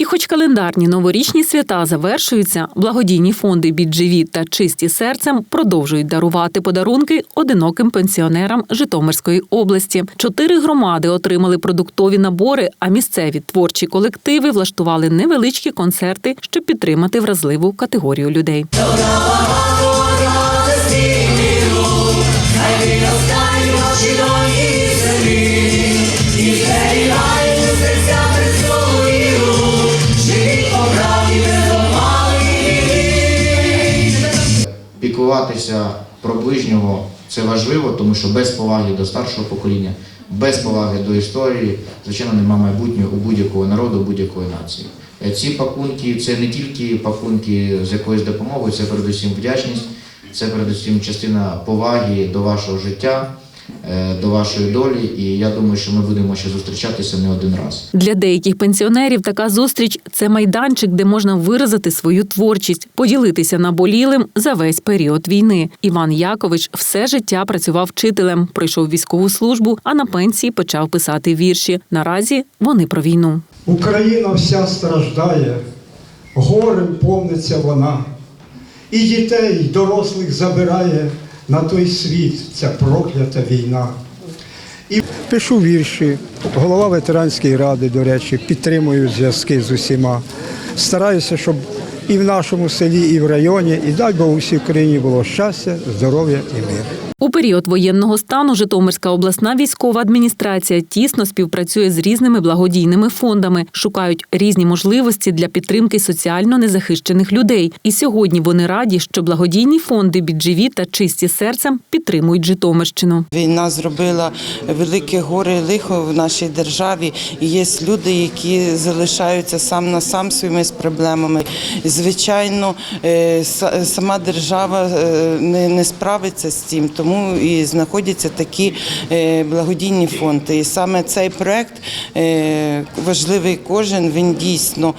І хоч календарні новорічні свята завершуються, благодійні фонди «Бідживі» та чисті серцем продовжують дарувати подарунки одиноким пенсіонерам Житомирської області. Чотири громади отримали продуктові набори, а місцеві творчі колективи влаштували невеличкі концерти, щоб підтримати вразливу категорію людей. Піклуватися про ближнього це важливо, тому що без поваги до старшого покоління, без поваги до історії, звичайно, нема майбутнього у будь-якого народу, будь-якої нації. Е, Ці пакунки це не тільки пакунки з якоюсь допомогою, це передусім вдячність, це передусім частина поваги до вашого життя, до вашої долі. І я думаю, що ми будемо ще зустрічатися не один раз. Для деяких пенсіонерів така зустріч це майданчик, де можна виразити свою творчість, поділитися наболілим за весь період війни. Іван Якович все життя працював вчителем, пройшов військову службу, а на пенсії почав писати вірші. Наразі вони про війну. Україна вся страждає, горем повниться вона, і дітей, і дорослих забирає на той світ ця проклята війна. І пишу вірші, голова ветеранської ради, до речі, підтримую зв'язки з усіма. Стараюся, щоб і в нашому селі, і в районі, і дай Бог усій Україні було щастя, здоров'я і мир. У період воєнного стану Житомирська обласна військова адміністрація тісно співпрацює з різними благодійними фондами, шукають різні можливості для підтримки соціально незахищених людей. І сьогодні вони раді, що благодійні фонди «Бідживі» та чисті серцем підтримують Житомирщину. Війна зробила велике горе і лихо в нашій державі. І є люди, які залишаються сам на сам своїми з проблемами. Звичайно, е, сама держава е, не, справиться з цим, тому і знаходяться такі е, благодійні фонди. І саме цей проект важливий кожен. Він дійсно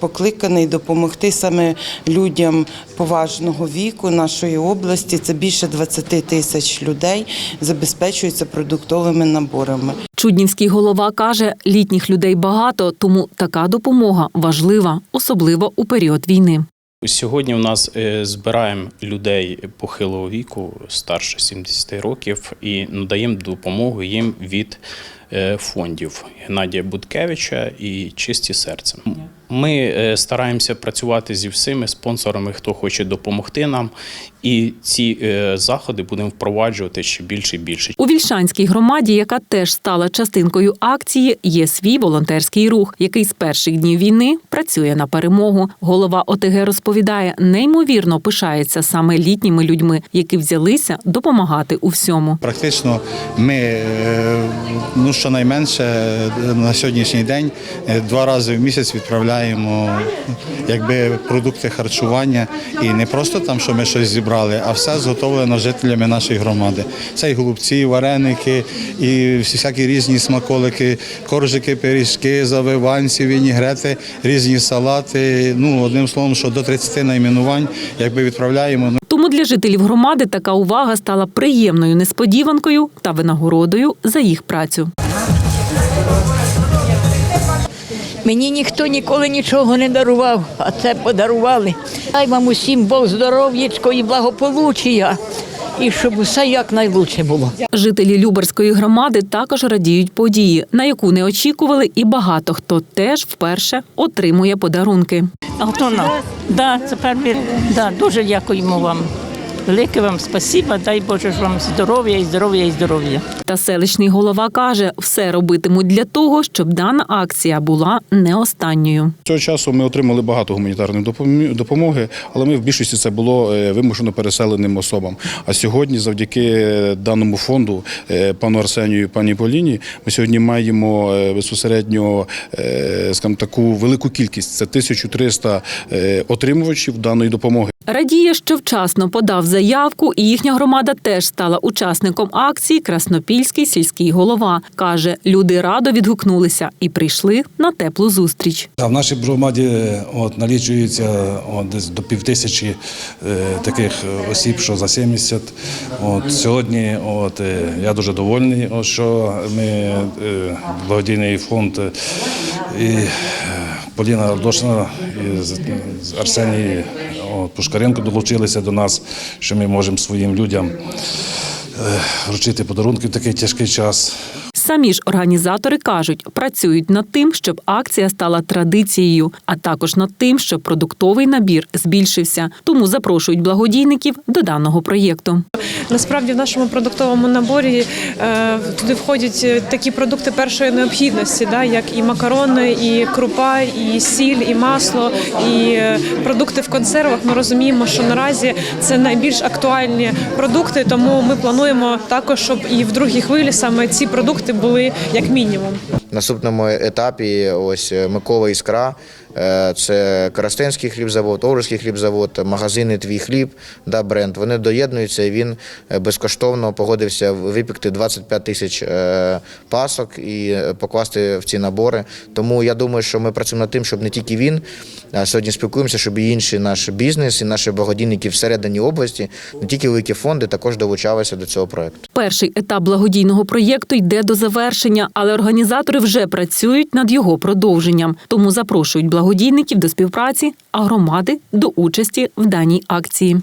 покликаний допомогти саме людям поважного віку нашої області. Це більше 20 тисяч людей забезпечуються продуктовими наборами. Чуднівський голова каже, літніх людей багато, тому така допомога важлива, особливо у період війни. Сьогодні у нас е, збираємо людей похилого віку, старше 70 років, і надаємо допомогу їм від фондів Геннадія Буткевича і Чисті серцем. Ми е, стараємося працювати зі всіми спонсорами, хто хоче допомогти нам, і ці е, заходи будемо впроваджувати ще більше і більше. У Вільшанській громаді, яка теж стала частинкою акції, є свій волонтерський рух, який з перших днів війни працює на перемогу. Голова ОТГ розповідає, неймовірно пишається саме літніми людьми, які взялися допомагати у всьому. Практично ми е, ну щонайменше е, на сьогоднішній день е, два рази в місяць відправляємо якби продукти харчування і не просто там, що ми щось зібрали, а все зготовлено жителями нашої громади. Це і голубці, і вареники, і всякі різні смаколики, коржики, пиріжки, завиванці, вінігрети, різні салати. Ну одним словом, що до 30 найменувань, якби відправляємо. Ну, Тому для жителів громади така увага стала приємною несподіванкою та винагородою за їх працю. Мені ніхто ніколи нічого не дарував, а це подарували. Дай вам усім Бог здоров'ячко і благополуччя, і щоб усе якнайлучше було. Жителі Любарської громади також радіють події, на яку не очікували, і багато хто теж вперше отримує подарунки. А хто нам? Да, це перший. Да, дуже дякуємо вам. Велике вам спасіба, дай Боже ж вам здоров'я і здоров'я і здоров'я. Та селищний голова каже, все робитимуть для того, щоб дана акція була не останньою. Цього часу ми отримали багато гуманітарної допомоги, але ми в більшості це було е, вимушено переселеним особам. А сьогодні, завдяки даному фонду, е, пану Арсенію і пані Поліні, ми сьогодні маємо е, безпосередньо е, скажімо, таку велику кількість. Це 1300 е, отримувачів даної допомоги. Радіє, що вчасно подав заявку, і їхня громада теж стала учасником акції Краснопільський сільський голова. Каже, люди радо відгукнулися і прийшли на теплу зустріч. В нашій громаді от, налічується от, десь до півтисячі е, таких осіб, що за 70. От, сьогодні от, е, я дуже довольний, от, що ми е, благодійний фонд е, і, е, Поліна Ардошина і Арсенії Пушкаренко долучилися до нас, що ми можемо своїм людям е, вручити подарунки в такий тяжкий час. Самі ж організатори кажуть, працюють над тим, щоб акція стала традицією, а також над тим, щоб продуктовий набір збільшився. Тому запрошують благодійників до даного проєкту. Насправді в нашому продуктовому наборі е, туди входять е, такі продукти першої необхідності, да, як і макарони, і крупа, і сіль, і масло, і е, продукти в консервах. Ми розуміємо, що наразі це найбільш актуальні продукти, тому ми плануємо також, щоб і в другій хвилі саме ці продукти були як мінімум. Наступному етапі ось е, Микола Іскра, е, це Коростенський хлібзавод, Овруцький хлібзавод, магазини Твій хліб, да, бренд. Вони доєднуються і він е, безкоштовно погодився випікти 25 тисяч пасок і покласти в ці набори. Тому я думаю, що ми працюємо над тим, щоб не тільки він, а сьогодні спілкуємося, щоб і інший наш бізнес, і наші благодійники всередині області, не тільки великі фонди, також долучалися до цього проекту. Перший етап благодійного проєкту йде до завершення, але організатори вже працюють над його продовженням. Тому запрошують благодійників до співпраці, а громади до участі в даній акції.